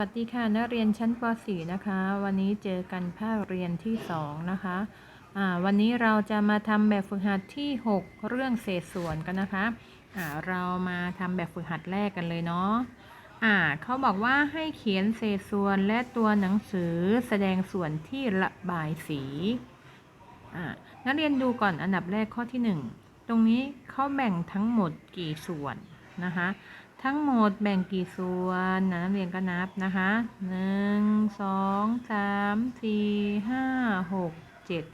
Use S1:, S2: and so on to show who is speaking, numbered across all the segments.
S1: สวัสดีค่ะนักเรียนชั้นป .4 นะคะ วันนี้เจอกันภาคเรียนที่ 2 นะคะอ่าวันนี้เราจะมาทำแบบฝึกหัดที่ 6 เรื่องเศษส่วนกันนะคะอ่าเรามาทำแบบฝึกหัดแรกกันเลยเนาะอ่าเขาบอกว่าให้เขียนเศษส่วนและตัวหนังสือแสดงส่วนที่ระบายสีนักเรียนดูก่อนอันดับแรกข้อที่ 1 ตรงนี้เขาแบ่งทั้งหมดกี่ส่วนนะคะ ทั้งหมดแบ่งกี่ส่วนนะนักเรียนก็นับนะคะหนึ่งสองสามสี่ห้าหกเจ็ด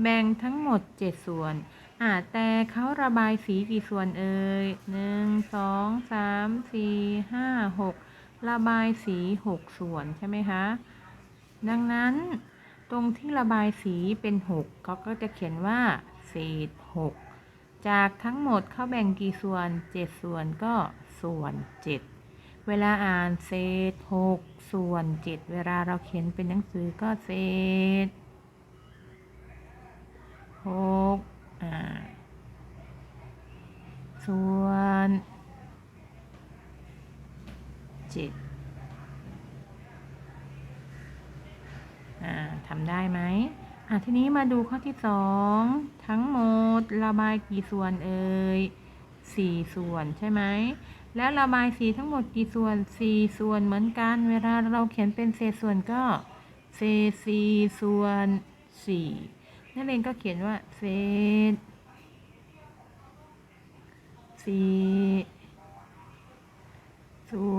S1: แบ่งทั้งหมดเจ็ดส่วนอ่าแต่เขาระบายสีกี่ส่วนเอ่ยหนึ่งสองสามสี่ห้าหกระบายสีหกส่วนใช่ไหมคะดังนั้นตรงที่ระบายสีเป็นหกเขาก็จะเขียนว่าเศษหก จากทั้งหมดเขาแบ่งกี่ส่วน 7 ส่วนก็ส่วน 7 เวลาอ่านเศษ 6 ส่วน 7 เวลาเราเขียนเป็นหนังสือก็เศษ6อ่าส่วน7อ่าทำได้ไหม อะทีนี้มาดูข้อที่สองทั้งหมดระบายกี่ส่วนเอ่ยสี่ส่วนใช่ไหมแล้วระบายสีทั้งหมดกี่ส่วนสี่ส่วนเหมือนกัน เวลาเราเขียนเป็นเศษส่วนก็เศษสี่ส่วนสี่นักเรียนก็เขียนว่าเศษสี่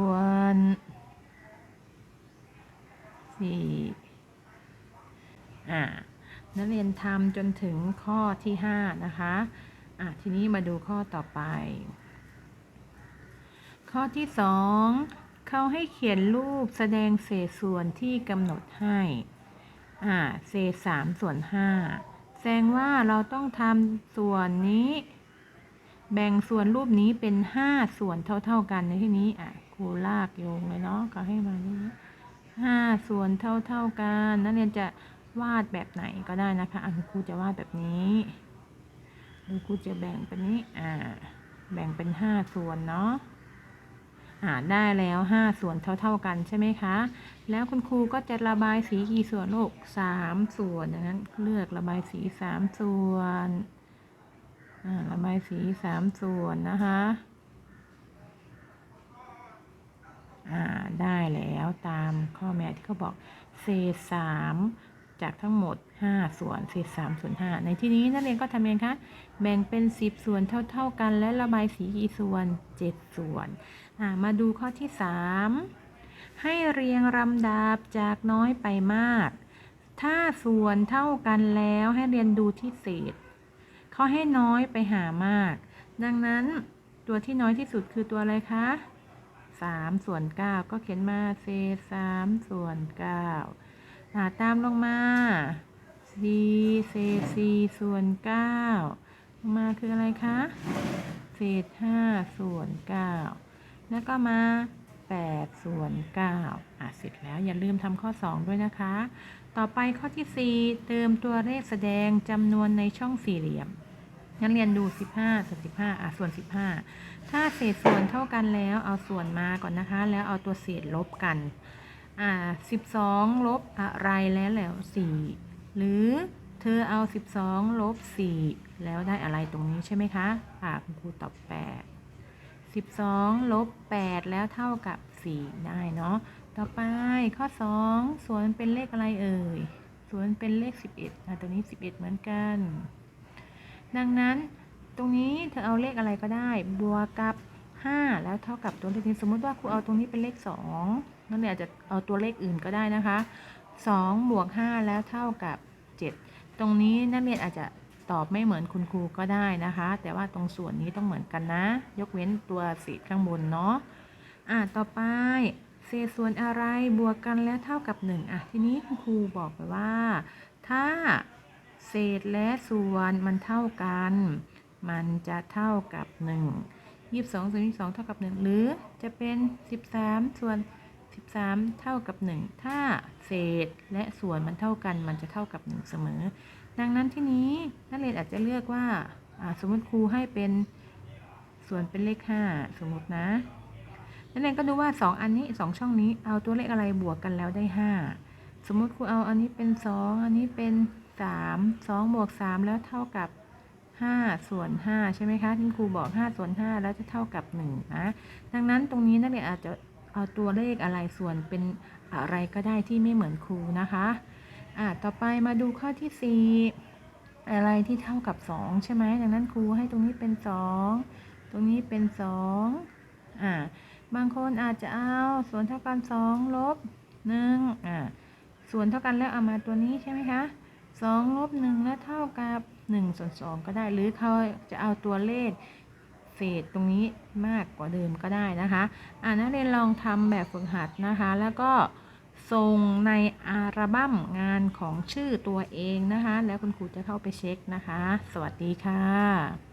S1: วนสี่อ่า นักเรียนทำจนถึงข้อที่ 5 นะคะอะทีนี้มาดูข้อต่อไป ข้อที่ 2 เขาให้เขียนรูปแสดงเศษส่วนที่กำหนดให้อ่าเศษ3ส่วน 5 แสดงว่าเราต้องทำส่วนนี้ แบ่งส่วนรูปนี้เป็น 5 ส่วนเท่า ๆ กันในที่นี้อะครูลากโยงเลยเนาะเขาให้มานี้ห้าส่วนเท่า ๆกันนักเรียนจะ วาดแบบไหนก็ได้นะคะอันครูจะวาดแบบนี้หรือครูจะแบ่งเป็นนี้อ่าแบ่งเป็นห้าส่วนเนาะอ่าได้แล้วห้าส่วนเท่า ๆกันใช่ไหมคะ แล้วคุณครูก็จะระบายสีกี่ส่วนลูกสามส่วนดังนั้นเลือกระบายสีสามส่วนอ่าระบายสีสามส่วนนะคะอ่าได้แล้วตามข้อแม้ที่เขาบอกเศษสาม จากทั้งหมด 5 ส่วนเศษ3ส่วน5ในที่นี้นักเรียนก็ทำเองคะแบ่งเป็น 10 ส่วนเท่า ๆกัน และระบายสีกี่ส่วน 7 ส่วนมาดูข้อที่ 3 ให้เรียงลำดับจากน้อยไปมาก ถ้าส่วนเท่ากันแล้วให้เรียนดูที่เศษเขาให้น้อยไปหามาก ดังนั้นตัวที่น้อยที่สุดคือตัวอะไรคะ3ส่วน9ก็เขียนมาเศษ3ส่วน9 หาตามลงมา4เศษ4ส่วน9ลงมาคืออะไรคะ เศษ5ส่วน9แล้วก็มา8ส่วน9อะเสร็จแล้วอย่าลืมทำข้อ 2 ด้วยนะคะ ต่อไปข้อที่ 4 เติมตัวเลขแสดงจำนวนในช่องสี่เหลี่ยมงั้นเรียนดู 15ส่วน15 อะ ส่วน 15 ถ้าเศษส่วนเท่ากันแล้วเอาส่วนมาก่อนนะคะ แล้วเอาตัวเศษลบกัน อ่าสิบสองลบอะไรแล้วแล้วสี่หรือเธอเอาสิบสองลบสี่แล้วได้อะไรตรงนี้ใช่ไหมคะอ่าคุณครูตอบแปดสิบสองลบแปดแล้วเท่ากับสี่ได้เนาะต่อไปข้อสองส่วนเป็นเลขอะไรเอ่ยส่วนเป็นเลขสิบเอ็ดอ่าตัวนี้สิบเอ็ดเหมือนกัน ดังนั้นตรงนี้เธอเอาเลขอะไรก็ได้บวกกับ 5 แล้วเท่ากับตัวเลขนี้สมมติว่าครูเอาตรงนี้เป็นเลข2นั่นเนี่ยจะเอาตัวเลขอื่นก็ได้นะคะ2บวก5แล้วเท่ากับ 7 ตรงนี้นักเรียนอาจจะตอบไม่เหมือนคุณครูก็ได้นะคะ แต่ว่าตรงส่วนนี้ต้องเหมือนกันนะ ยกเว้นตัวสีข้างบนเนาะอะต่อไปเศษส่วนอะไรบวกกันแล้วเท่ากับ 1 อะ ทีนี้คุณครูบอกไปว่า ถ้าเศษและส่วนมันเท่ากัน มันจะเท่ากับ 1 22ส่วน22เท่ากับ1หรือจะเป็น13ส่วน13เท่ากับ1ถ้าเศษและส่วนมันเท่ากันมันจะเท่ากับ1เสมอ ดังนั้นที่นี้นักเรียนอาจจะเลือกว่าสมมติครูให้เป็นส่วนเป็นเลข5สมมตินะนักเรียนก็ดูว่า2อันนี้2ช่องนี้เอาตัวเลขอะไรบวกกันแล้วได้5สมมติครูเอาอันนี้เป็น2อันนี้เป็น3 2บวก3แล้วเท่ากับ 5 ส่วน 5 ใช่ไหมคะที่ครูบอก 5 ส่วน 5 แล้วจะเท่ากับ1นะดังนั้นตรงนี้นักเรียนอาจจะเอาตัวเลขอะไรส่วนเป็นอะไรก็ได้ที่ไม่เหมือนครูนะคะอ่าต่อไปมาดูข้อที่ 4 อะไรที่เท่ากับ 2 ใช่ไหมดังนั้นครูให้ตรงนี้เป็น 2 ตรงนี้เป็น 2อ่าบางคนอาจจะเอาส่วนเท่ากัน 2 ลบ1อ่าส่วนเท่ากันแล้วเอามาตัวนี้ใช่ไหมคะ2ลบ1แล้วเท่ากับ 1ส่วน2ก็ได้หรือเขาจะเอาตัวเลขเศษตรงนี้มากกว่าเดิมก็ได้นะคะอ่านักเรียนลองทำแบบฝึกหัดนะคะ แล้วก็ส่งในอัลบั้มงานของชื่อตัวเองนะคะ แล้วคุณครูจะเข้าไปเช็คนะคะ สวัสดีค่ะ